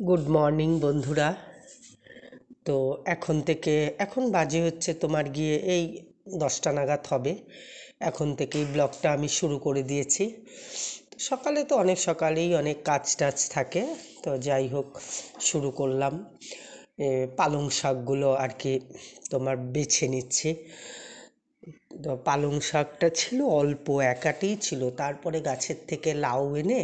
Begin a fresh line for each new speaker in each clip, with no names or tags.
Good morning বন্ধুরা। তো এখন থেকে, এখন বাজে হচ্ছে তোমার গিয়ে এই দশটা নাগাদ হবে। এখন থেকেই ব্লগটা আমি শুরু করে দিয়েছি। সকালে তো অনেক সকালেই অনেক কাজ টাজ থাকে। তো যাই হোক, শুরু করলাম। পালং শাকগুলো আর কি তোমার বেছে নিচ্ছি। পালং শাকটা ছিল অল্প, একাটেই ছিল। তারপরে গাছের থেকে লাউ এনে,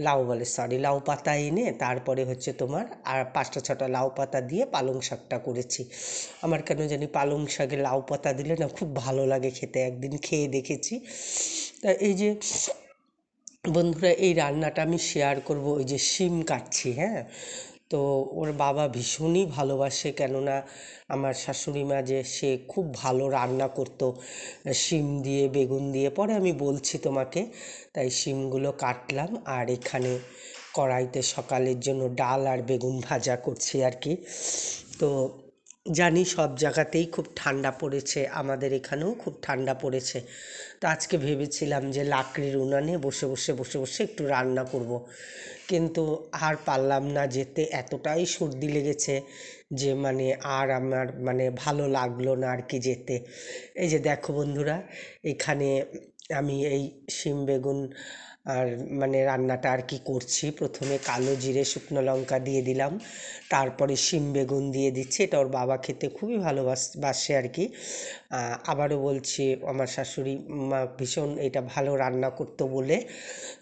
লাউ বলে সরি লাউ পাতা এনে, তারপরে হচ্ছে তোমার আর পাঁচটা, ছটা লাউ পাতা দিয়ে পালং শাকটা করেছি। আমার কেন জানি পালং শাকে লাউ পাতা দিলে না খুব ভালো লাগে খেতে, একদিন খেয়ে দেখেছি। তা এই যে বন্ধুরা, এই রান্নাটা আমি শেয়ার করব, ওই যে শিম কাটছি হ্যাঁ? তো ওর বাবা ভীষণই ভালোবাসে কেননা আমার শাশুড়ি মা যে সে খুব ভালো রান্না করতো, শিম দিয়ে, বেগুন দিয়ে। পরে আমি বলছি তোমাকে, তাই শিমগুলো কাটলাম আর এখানে কড়াইতে সকালের জন্য ডাল আর বেগুন ভাজা করছি আর কি। তো জানি সব জায়গাতেই খুব ঠান্ডা পড়েছে, আমাদের এখানেও খুব ঠান্ডা পড়েছে তো আজকে ভেবেছিলাম যে লাকড়ির উনানে বসে বসে বসে বসে একটু রান্না করব। কিন্তু আর পারলাম না যেতে, এতটাই সর্দি লেগেছে যে মানে আর আমার মানে ভালো লাগল না আর কি যেতে এই যে দেখো বন্ধুরা, এখানে আমি এই শিম বেগুন আর মানে রান্নাটা আর কি করছি? প্রথমে কালো জিরে, শুকনো লঙ্কা দিয়ে দিলাম। তারপরে শিম বেগুন দিয়ে দিচ্ছি। এটা ওর বাবা খেতে খুবই ভালোবাস বাসে আর কি। আবারও বলছি, আমার শাশুড়ি মা ভীষণ এটা ভালো রান্না করতো বলে।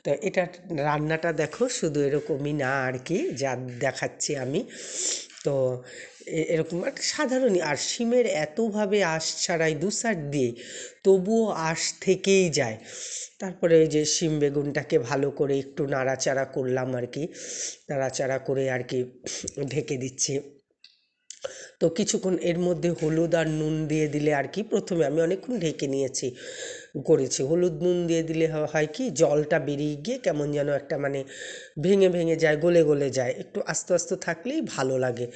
তো এটা রান্নাটা দেখো, শুধু এরকমই না আর কি, যা দেখাচ্ছি আমি। তো এরকম একটা সাধারণই। আর শিমের এতভাবে আঁশ ছাড়াই দু সাইড দিয়ে, তবুও আঁশ থেকেই যায়। তারপরে এই যে শিম বেগুনটাকে ভালো করে একটু নাড়াচাড়া করলাম আর কি। নাড়াচাড়া করে আর কি ঢেকে দিচ্ছি। তো কিছুক্ষণ এর মধ্যে হলুদ আর নুন দিয়ে দিলে আর কি প্রথমে আমি অনেকক্ষণ ঢেকে নিয়েছি, করেছি। হলুদ, নুন দিয়ে দিলে হয় কি জলটা বেরিয়ে গিয়ে কেমন যেন একটা মানে ভেঙে ভেঙে যায়, গলে গলে যায়। একটু আস্তে আস্তে থাকলেই ভালো লাগে।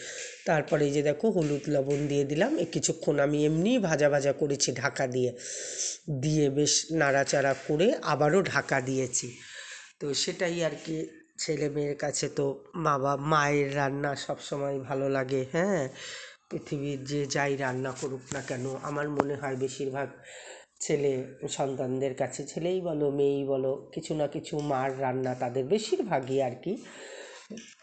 তারপরে এই যে দেখো হলুদ, লবণ দিয়ে দিলাম। কিছুক্ষণ আমি এমনিই ভাজা ভাজা করেছি ঢাকা দিয়ে। দিয়ে বেশ নাড়াচাড়া করে আবারও ঢাকা দিয়েছি। তো সেটাই আর কি ছেলে মেয়ের কাছে তো বাবা মায়ের রান্না সব সময় ভালো লাগে হ্যাঁ? পৃথিবীর যে যাই রান্না করুক না কেন, আমার মনে হয় বেশিরভাগ ছেলে সন্তানদের কাছে, ছেলেই বলো, মেয়েই বলো, কিছু না কিছু মার রান্না তাদের বেশিরভাগই আর কি।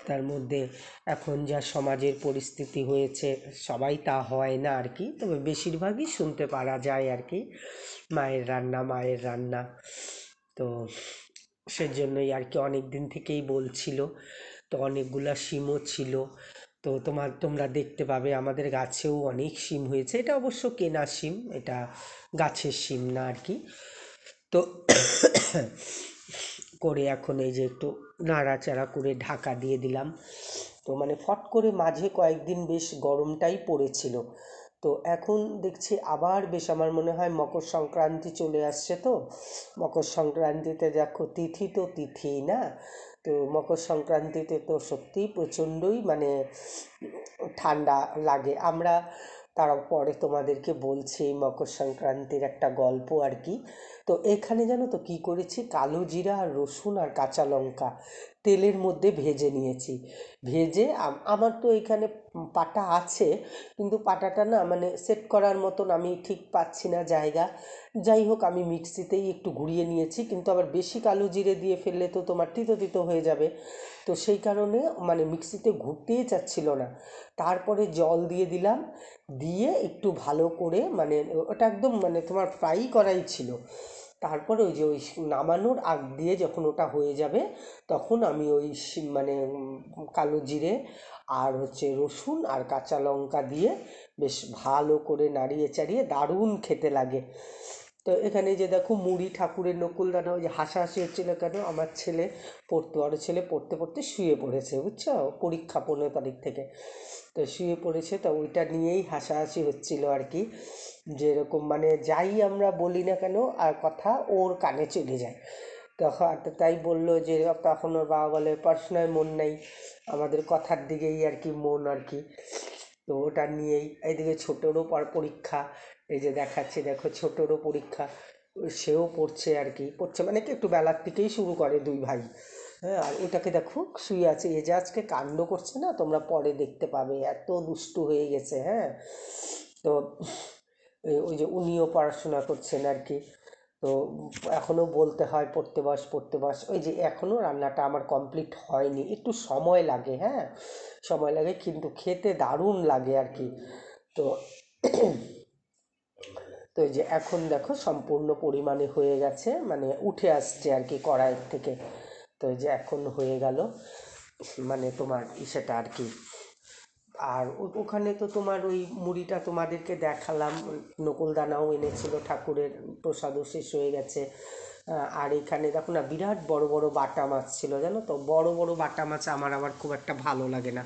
তার মধ্যে এখন যা সমাজের পরিস্থিতি হয়েছে, সবাই তা হয় না আর কি, তবে বেশিরভাগই শুনতে পারা যায় আর কি, মায়ের রান্না মায়ের রান্না। তো সেজন্যই আর কি অনেক দিন থেকেই বলছিল। তো অনেকগুলা শিমও ছিল। তো তোমার, তোমরা দেখতে পাবে আমাদের গাছেও অনেক শিম হয়েছে। এটা অবশ্য কেনা শিম এটা গাছের শিম না আর কি। তো করে এখন এই যে একটু নাড়াচাড়া করে ঢাকা দিয়ে দিলাম। তো মানে ফট করে মাঝে কয়েকদিন বেশ গরমটাই পড়েছিল। তো এখন দেখছি আবার বেশ আমার মনে হয় মকর সংক্রান্তি চলে আসছে তো। মকর সংক্রান্তিতে দেখো তিথি তো তিথি না? তো মকর সংক্রান্তিতে তো সত্যিই প্রচণ্ডই মানে ঠান্ডা লাগে। আমরা তারপরে তোমাদেরকে বলছি মকর সংক্রান্তির একটা গল্প আর কি। তো এখানে জানো তো কী করেছি? কালো জিরা, আর রসুন, আর কাঁচা লঙ্কা তেলের মধ্যে ভেজে নিয়েছি। ভেজে আমার তো এখানে পাটা আছে, কিন্তু পাটাটা না মানে সেট করার মতন আমি ঠিক পাচ্ছি না জায়গা। যাই হোক, আমি মিক্সিতেই একটু ঘুরিয়ে নিয়েছি, কিন্তু আবার বেশি কালো জিরে দিয়ে ফেললে তো তোমার তিতো তিতো হয়ে যাবে। তো সেই কারণে মানে মিক্সিতে ঘুরতেই চাচ্ছিল না। তারপরে জল দিয়ে দিলাম, দিয়ে একটু ভালো করে মানে ওটা একদম মানে তোমার ফ্রাই করাই ছিল। তারপরে ওই যে ওই নামানোর আগ দিয়ে যখন ওটা হয়ে যাবে, তখন আমি ওই মানে কালো জিরে আর হচ্ছে রসুন আর কাঁচা লঙ্কা দিয়ে বেশ ভালো করে নাড়িয়ে চাড়িয়ে দারুণ খেতে লাগে। তো এখানে যে দেখো মুড়ি, ঠাকুরের নকুল দানা ওই যে হাসাহাসি হচ্ছিল কেন? আমার ছেলে পড়তো বড় ছেলে পড়তে পড়তে শুয়ে পড়েছে, বুঝছ? পরীক্ষা পনেরো তারিখ থেকে। তো শুয়ে পড়েছে, তো ওইটা নিয়েই হাসাহাসি হচ্ছিল আর কি। যেরকম মানে যাই আমরা বলি না কেন, আর কথা ওর কানে চলে যায়। তখন তাই বলল যে, তখন ওর বাবা বলে, পড়াশোনায় মন নেই, আমাদের কথার দিকেই আর কি মন আর কি। তো ওটা নিয়েই, এইদিকে ছোটোরও পর- পরীক্ষা, এই যে দেখাচ্ছে, দেখো ছোটোরও পরীক্ষা, সেও পড়ছে আর কি, পড়ছে মানে কি একটু বেলার থেকেই শুরু করে দুই ভাই। হ্যাঁ আর এটাকে দেখো, শুয়ে আছে। এ যে আজকে কাণ্ড করছে না, তোমরা পরে দেখতে পাবে। এত দুষ্টু হয়ে গেছে হ্যাঁ। তো ওই যে উনিও পড়াশোনা করছেন আর কি। তো এখনও বলতে হয়, পড়তে বস পড়তে বস। ওই যে এখনও রান্নাটা আমার কমপ্লিট হয়নি। একটু সময় লাগে হ্যাঁ। সময় লাগে, কিন্তু খেতে দারুণ লাগে আর কি। তো তো এই যে এখন দেখো, সম্পূর্ণ পরিমাণে হয়ে গেছে মানে উঠে আসছে আর কি কড়াইয়ের থেকে। তো যে এখন হয়ে গেল মানে তোমার সেটা আর কি। আর ওখানে তো তোমার ওই মুড়িটা তোমাদেরকে দেখালাম, নকুলদানাও এনেছিল, ঠাকুরের প্রসাদও শেষ হয়ে গেছে। আর এখানে দেখো না, বিরাট বড় বড় বাটা মাছ ছিল, জানো তো? বড় বড় বাটা মাছ আমার আবার খুব একটা ভালো লাগে না,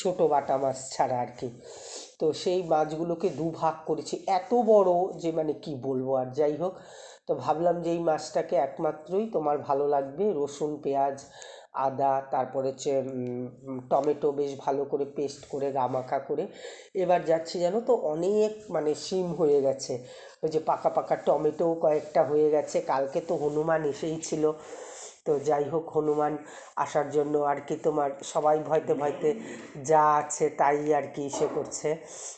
ছোট বাটা মাছ ছাড়া আর কি। তো সেই মাছগুলোকে দু ভাগ করেছি। এত বড় যে মানে কি বলব আর, যাই হোক। তো ভাবলাম যে এই মাছটাকে একমাত্রই তোমার ভালো লাগবে। রসুন, পেঁয়াজ, আদা, তারপরে হচ্ছে টমেটো বেশ ভালো করে পেস্ট করে, গামাখা করে। এবার যাচ্ছি জানো তো, অনেক মানে সিম হয়ে গেছে। ওই যে পাকা পাকা টমেটোও কয়েকটা হয়ে গেছে। কালকে তো হনুমান এসেই ছিল। তো যাই হোক, হনুমান আসার জন্য আর কি তোমার সবাই ভয়তে ভয়তে যা আছে তাই আর কি সে করছে,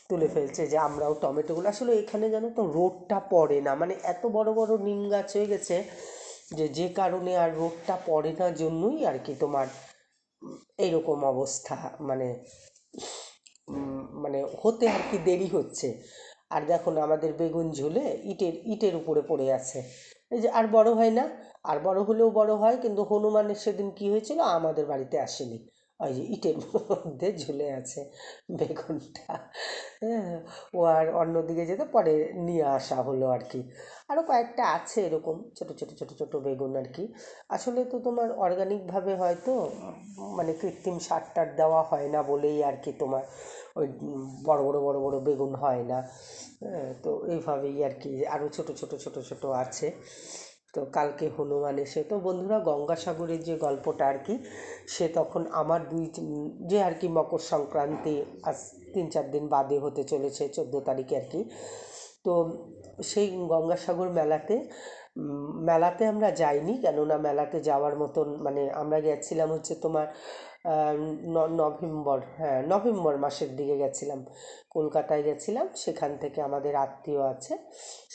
তুলে ফেলছে যে আমরাও টমেটোগুলো আসলে এখানে জানো তো রোদটা পড়ে না মানে এত বড় বড় নিম গাছ হয়ে গেছে যে যে কারণে আর রোদটা পড়ে না জন্যই আর কি তোমার এইরকম অবস্থা মানে মানে হতে আর কি দেরি হচ্ছে। আর দেখো আমাদের বেগুন ঝুলে ইটের ইটের উপরে পড়ে আছে। এই যে, আর বড় হয় না আর বড় হলেও বড় হয় কিন্তু হনুমানের সেদিন কি হয়েছিল? আমাদের বাড়িতে আসেনি। ওই যে ইটের মধ্যে ঝুলে আছে বেগুনটা। হ্যাঁ ও আর অন্যদিকে যেতে পরে নিয়ে আসা হলো আর কি। আরও কয়েকটা আছে এরকম ছোট ছোট ছোট ছোট বেগুন আর কি। আসলে তো তোমার অর্গানিকভাবে হয়তো মানে কৃত্রিম সার টার দেওয়া হয় না বলেই আর কি তোমার ওই বড় বড় বড় বড় বেগুন হয় না। হ্যাঁ, তো এইভাবেই আর কি। আরও ছোট ছোট ছোট ছোট আছে। তো কালকে হনুমান এসে, তো বন্ধুরা গঙ্গাসাগরের যে গল্পটা আর কি, সে তখন আমার দুই যে আর কি মকর সংক্রান্তি আজ তিন চার দিন বাদে হতে চলেছে, চোদ্দ তারিখে আর কি। তো সেই গঙ্গাসাগর মেলাতে মেলাতে আমরা যাইনি, কেননা মেলাতে যাওয়ার মতন মানে আমরা গেছিলাম হচ্ছে তোমার নভেম্বর হ্যাঁ নভেম্বর মাসের দিকে গেছিলাম। কলকাতায় গেছিলাম, সেখান থেকে আমাদের আত্মীয় আছে,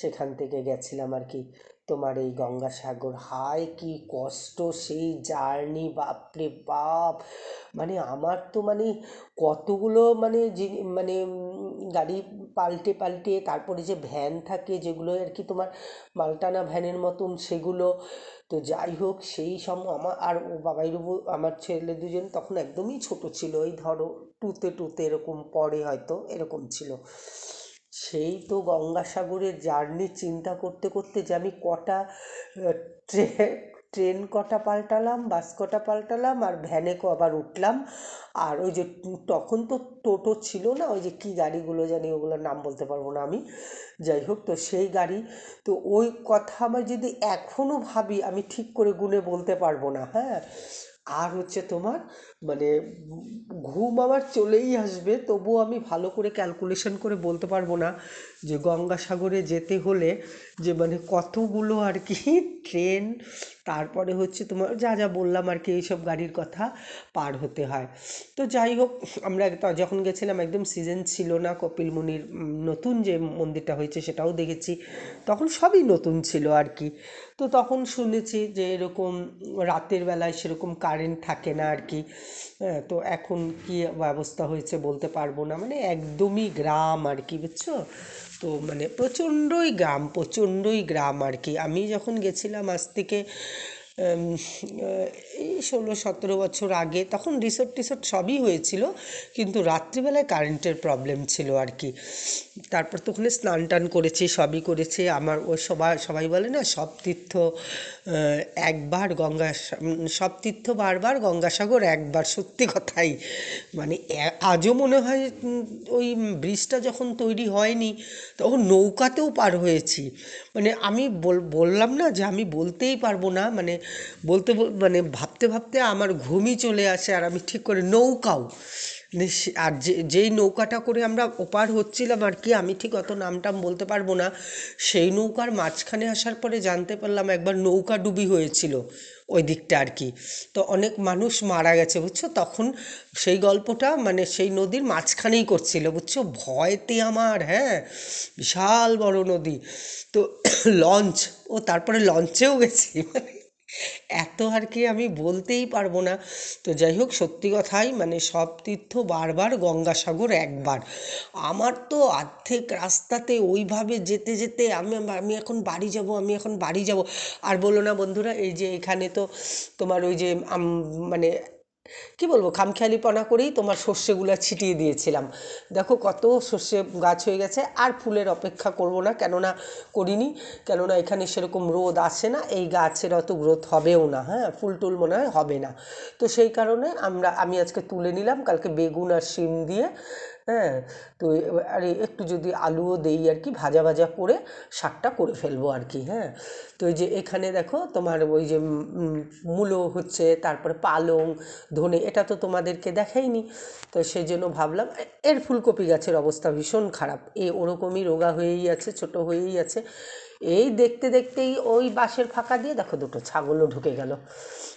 সেখান থেকে গেছিলাম আর কি। তোমার এই গঙ্গাসাগর। হায়, কি কষ্ট সেই জার্নি, বাপরে বাপ! মানে আমার তো মানে কতগুলো মানে জি- মানে গাড়ি পাল্টে পাল্টে, তারপরে যে ভ্যান থাকে যেগুলো আর কি তোমার মালটানা ভ্যানের মতন সেগুলো। তো যাই হোক, সেই সম আমার আর ও বাবাইরবু আমার ছেলে দুজন তখন একদমই ছোট ছিল। ওই ধরো, টুতে টুতে এরকম পরে হয়তো, এরকম ছিল। সেই তো গঙ্গাসাগরের জার্নি চিন্তা করতে করতে যে আমি কটা ট্রেন ট্রেন কটা পাল্টালাম বাস কটা পাল্টালাম, আর ভ্যানে ক আবার উঠলাম। আর ওই যে তখন তো টোটো ছিল না, ওই যে কী গাড়িগুলো জানি ওগুলোর নাম বলতে পারব না আমি। যাই হোক, তো সেই গাড়ি, তো ওই কথা আমার যদি এখনও ভাবি, আমি ঠিক করে গুনে বলতে পারব না হ্যাঁ? আর হচ্ছে তোমার মানে ঘুম আমার চলেই আসবে তবুও আমি ভালো করে ক্যালকুলেশন করে বলতে পারব না যে গঙ্গাসাগরে যেতে হলে যে মানে কতগুলো আর কি ট্রেন তারপরে হচ্ছে তোমার যা যা বললাম আর কি এইসব গাড়ির কথা পার হতে হয়। তো যাই হোক, আমরা যখন গেছিলাম একদম সিজন ছিল না, কপিল মুনির নতুন যে মন্দিরটা হয়েছে সেটাও দেখেছি, তখন সবই নতুন ছিল আর কি। তো তখন শুনেছি যে এরকম রাতের বেলায় সেরকম কারেন্ট থাকে না আর কি। তো এখন কি ব্যবস্থা হয়েছে বলতে পারব না। মানে একদমই গ্রাম আর কি, বুঝছ? তো মানে প্রচণ্ডই গ্রাম প্রচণ্ডই গ্রাম আর কি। আমি যখন গেছিলাম আজ থেকে এই ষোলো সতেরো বছর আগে, তখন রিসোর্ট টিসোর্ট সবই হয়েছিল, কিন্তু রাত্রিবেলায় কারেন্টের প্রবলেম ছিল আর কি। তারপর তো ওখানে স্নান টান করেছি, সবই করেছি। আমার ও সবাই সবাই বলে না, সব তীর্থ একবার গঙ্গা সব তীর্থ বারবার গঙ্গাসাগর একবার, সত্যি কথাই। মানে আজও মনে হয় ওই ব্রিজটা যখন তৈরি হয়নি, তখন নৌকাতেও পার হয়েছি। মানে আমি বল- বললাম না যে আমি বলতেই পারব না মানে বলতে মানে ভাবতে ভাবতে আমার ঘুমই চলে আসে আর আমি ঠিক করে নৌকাও। আর যে, যেই নৌকাটা করে আমরা ওপার হচ্ছিলাম আর কি, আমি ঠিক অত নামটাম বলতে পারব না, সেই নৌকার মাঝখানে আসার পরে জানতে পারলাম একবার নৌকা ডুবি হয়েছিল ওই দিকটা আর কি। তো অনেক মানুষ মারা গেছে, বুঝছ? তখন সেই গল্পটা মানে সেই নদীর মাঝখানেই করছিল, বুঝছ? ভয়তে আমার হ্যাঁ? বিশাল বড় নদী। তো লঞ্চ, ও তারপরে লঞ্চেও গেছি। মানে এত আর কি আমি বলতেই পারব না। তো যাই হোক সত্যি কথাই মানে সব তীর্থ বারবার গঙ্গাসাগর একবার। আমার তো অর্ধেক রাস্তাতে ওইভাবে যেতে যেতে আমি আমি এখন বাড়ি যাব, আমি এখন বাড়ি যাব। আর বলো না বন্ধুরা, এই যে এখানে তো তোমার ওই যে মানে কি বলব, খামখেয়ালিপনা করেই তোমার শস্যগুলো ছিটিয়ে দিয়েছিলাম। দেখো কত সর্ষে গাছ হয়ে গেছে, আর ফুলের অপেক্ষা করব না, কেননা করিনি, কেননা এখানে সেরকম রোদ আসে না, এই গাছের অত গ্রোথ হবেও না হ্যাঁ ফুল টুল মনে হয় হবে না। তো সেই কারণে আমরা, আমি আজকে তুলে নিলাম, কালকে বেগুন আর শিম দিয়ে হ্যাঁ? তো আরে একটু যদি আলুও দেই আর কি, ভাজা ভাজা করে শাকটা করে ফেলব আর কি হ্যাঁ? তো এই যে এখানে দেখো তোমার ওই যে মূলো হচ্ছে, তারপরে পালং, ধনে, এটা তো তোমাদেরকে দেখাইনি। তো সেই জন্য ভাবলাম এর ফুলকপি গাছের অবস্থা ভীষণ খারাপ। এ ওরকমই রোগা হয়েই আছে, ছোট হয়েই আছে। এই দেখতে দেখতেই ওই বাঁশের ফাঁকা দিয়ে দেখো দুটো ছাগলও ঢুকে গেল।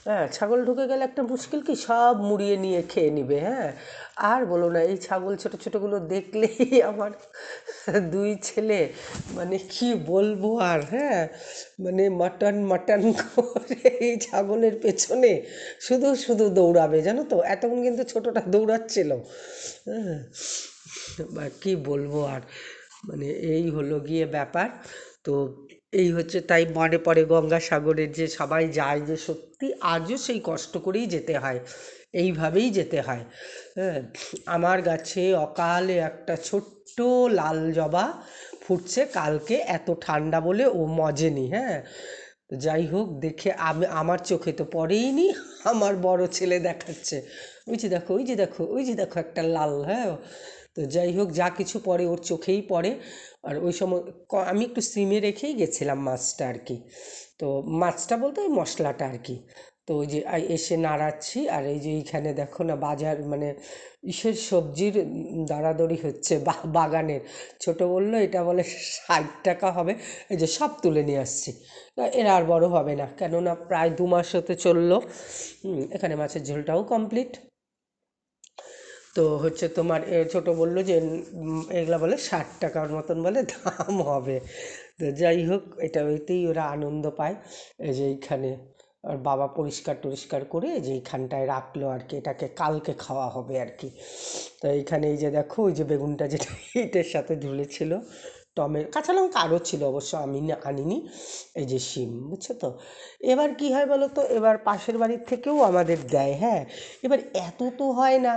হ্যাঁ ছাগল ঢুকে গেলে একটা মুশকিল কি? সব মুড়িয়ে নিয়ে খেয়ে নিবে হ্যাঁ। আর বলো না, এই ছাগল ছোট ছোটগুলো দেখলেই আমার দুই ছেলে মানে কি বলব আর হ্যাঁ। মানে মাটন মাটন করে এই ছাগলের পেছনে শুধু শুধু দৌড়াবে, জানো তো? এতক্ষণ কিন্তু ছোটটা দৌড়াচ্ছিল। হ্যাঁ বা কি বলব আর মানে এই হলো গিয়ে ব্যাপার। তো এই হচ্ছে তাই মনে পড়ে গঙ্গাসাগরের যে সবাই যায় যে সত্যি আজও সেই কষ্ট করেই যেতে হয়, এইভাবেই যেতে হয়। হ্যাঁ আমার গাছে অকালে একটা ছোট্ট লাল জবা ফুটছে, কালকে এত ঠান্ডা বলে ও মজেনি হ্যাঁ। যাই হোক, দেখে আমি, আমার চোখে তো পড়েইনি আমার বড় ছেলে দেখাচ্ছে। ওই যে দেখো, ওই যে দেখো, ওই যে দেখো একটা লাল হ্যাঁ। তো যাই হোক, যা কিছু পড়ে ওর চোখেই পড়ে। আর ওই সময় আমি একটু সিমে রেখেই গেছিলাম মাছটা আর কি। তো মাছটা বলতে ওই মশলাটা আর কি। তো ওই যে এসে নাড়াচ্ছি আর এই যে এইখানে দেখো না, বাজার মানে ইসের সবজির দরাদরি হচ্ছে বাগানের। ছোট বলল, এটা বলে ষাট টাকা হবে। এই যে সব তুলে নিয়ে আসছি। এরা আর বড় হবে না। কেননা প্রায় দু মাস হতে চলল। এখানে মাছের ঝোলটাও কমপ্লিট তো হচ্ছে তোমার ছোট বলল যে এগুলা বলে ষাট টাকার মতন বলে দাম হবে। তো যাই হোক, এটা ওইতেই ওরা আনন্দ পায়। এই যে এইখানে আর বাবা পরিষ্কার টরিষ্কার করে যে এইখানটায় রাখল আর কি, এটাকে কালকে খাওয়া হবে আর কি। তো এইখানে এই যে দেখো, ওই যে বেগুনটা যেটা ইটের সাথে ঝুলেছিল। টমের কাঁচা লঙ্কা আরও ছিল অবশ্য, আমি না আনিনি, এই যে শিম, বুঝছ তো? এবার কি হয় বলো তো? এবার পাশের বাড়ির থেকেও আমাদের দেয় হ্যাঁ? এবার এত তো হয় না।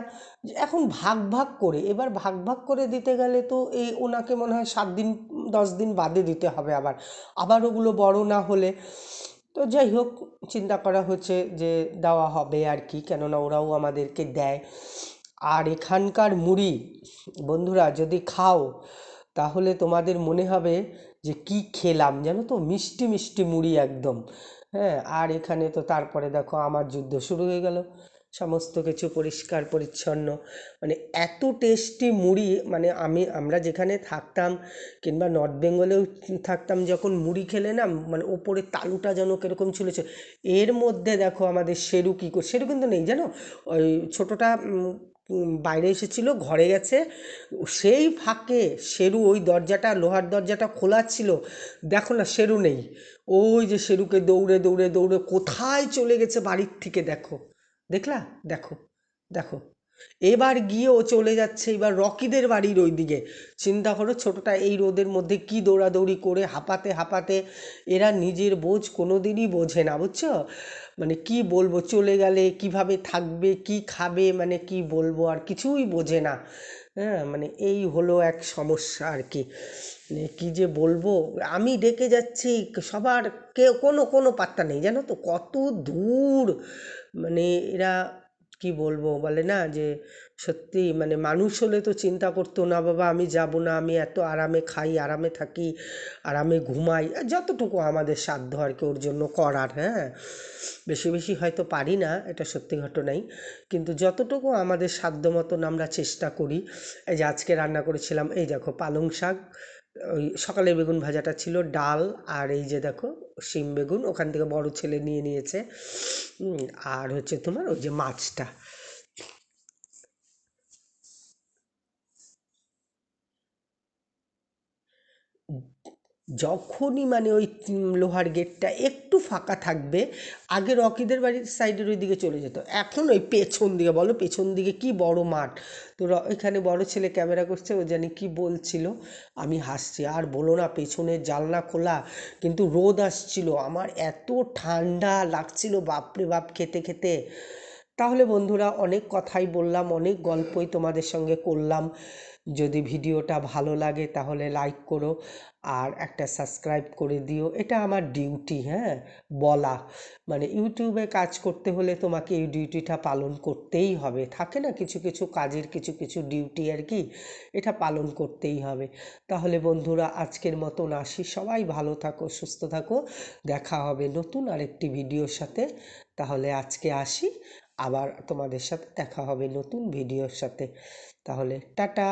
এখন ভাগ ভাগ করে, এবার ভাগ ভাগ করে দিতে গেলে তো এই ওনাকে মনে হয় সাত দিন, দশ দিন বাদে দিতে হবে আবার। আবার ওগুলো বড় না হলে। তো যাই হোক, চিন্তা করা হচ্ছে যে দেওয়া হবে আর কি, কেননা ওরাও আমাদেরকে দেয়। আর এখানকার মুড়ি, বন্ধুরা যদি খাও তাহলে তোমাদের মনে হবে যে কি খেলাম জানো তো? মিষ্টি মিষ্টি মুড়ি একদম। হ্যাঁ আর এখানে তো তারপরে দেখো আমার যুদ্ধ শুরু হয়ে গেল। সমস্ত কিছু পরিষ্কার, পরিচ্ছন্ন। মানে এত টেস্টি মুড়ি মানে আমি, আমরা যেখানে থাকতাম কিংবা নর্থ বেঙ্গলেও থাকতাম, যখন মুড়ি খেলে না মানে ওপরে তালুটা যেন কীরকম ছিল ছিল। এর মধ্যে দেখো আমাদের সেরু কী করে, সেরু কিন্তু নেই জানো? ওই ছোটোটা বাইরে এসেছিল, ঘরে গেছে। সেই ফাঁকে শেরু ওই দরজাটা, লোহার দরজাটা খোলা ছিল। দেখো না, শেরু নেই। ওই যে শেরুকে দৌড়ে দৌড়ে দৌড়ে কোথায় চলে গেছে বাড়ির থেকে, দেখো। দেখলা? দেখো দেখো। এবার গিয়ে ও চলে যাচ্ছে, এবার রকিদের বাড়ির ওই দিকে চিন্তা করো ছোটটা এই রোদের মধ্যে কি দৌড়াদৌড়ি করে হাঁপাতে হাঁপাতে এরা নিজের বোঝ কোনো দিনই বোঝে না, বুঝছ? মানে কি বলব, চলে গেলে কীভাবে থাকবে, কি খাবে মানে কি বলব আর কিছুই বোঝে না। হ্যাঁ মানে এই হলো এক সমস্যা আর কি। মানে কি যে বলব, আমি ডেকে যাচ্ছি, সবার কেউ কোনো কোনো পাত্তা নেই, জানো তো? কত দূর মানে এরা কি বলব? বলে না যে সত্যি মানে মানুষ হলে তো চিন্তা করতো, না বাবা, আমি যাব না, আমি এত আরামে খাই, আরামে থাকি, আরামে ঘুমাই। যতটুকু আমাদের সাধ্য আর কি ওর জন্য করার হ্যাঁ? বেশি বেশি হয়তো পারি না, এটা সত্যি ঘটনাই। কিন্তু যতটুকু আমাদের সাধ্য মতন আমরা চেষ্টা করি, এই যে আজকে রান্না করেছিলাম, এই দেখো পালং শাক ওই সকালের বেগুন ভাজাটা ছিল ডাল আর এই যে দেখো শিম বেগুন, ওখান থেকে বড় ছেলে নিয়ে নিয়েছে। আর হচ্ছে তোমার ওই যে মাছটা। যখনই মানে ওই লোহার গেটটা একটু ফাঁকা থাকবে, আগে রকিদের বাড়ির সাইডের ওই দিকে চলে যেত। এখন ওই পেছন দিকে, বলো পেছন দিকে কি বড় মাঠ। তো এখানে বড় ছেলে ক্যামেরা করছে, ও জানি কি বলছিল। আমি হাসছি, আর বলো না, পেছনের জানলা খোলা, কিন্তু রোদ আসছিল, আমার এত ঠান্ডা লাগছিল, বাপরে বাপ, খেতে খেতে। তাহলে বন্ধুরা, অনেক কথাই বললাম, অনেক গল্পই তোমাদের সঙ্গে করলাম। যদি ভিডিওটা ভালো লাগে তাহলে লাইক করো আর একটা সাবস্ক্রাইব করে দিও। এটা আমার ডিউটি হ্যাঁ? বলা। মানে ইউটিউবে কাজ করতে হলে তোমাকে এই ডিউটিটা পালন করতেই হবে। থাকে না কিছু কিছু কাজের কিছু কিছু ডিউটি আর কি, এটা পালন করতেই হবে। তাহলে বন্ধুরা, আজকের মতন আসি। সবাই ভালো থাকো, সুস্থ থাকো। দেখা হবে নতুন আরেকটি ভিডিওর সাথে। তাহলে আজকে আসি। আবার তোমাদের সাথে দেখা হবে নতুন ভিডিওর সাথে। তাহলে টাটা।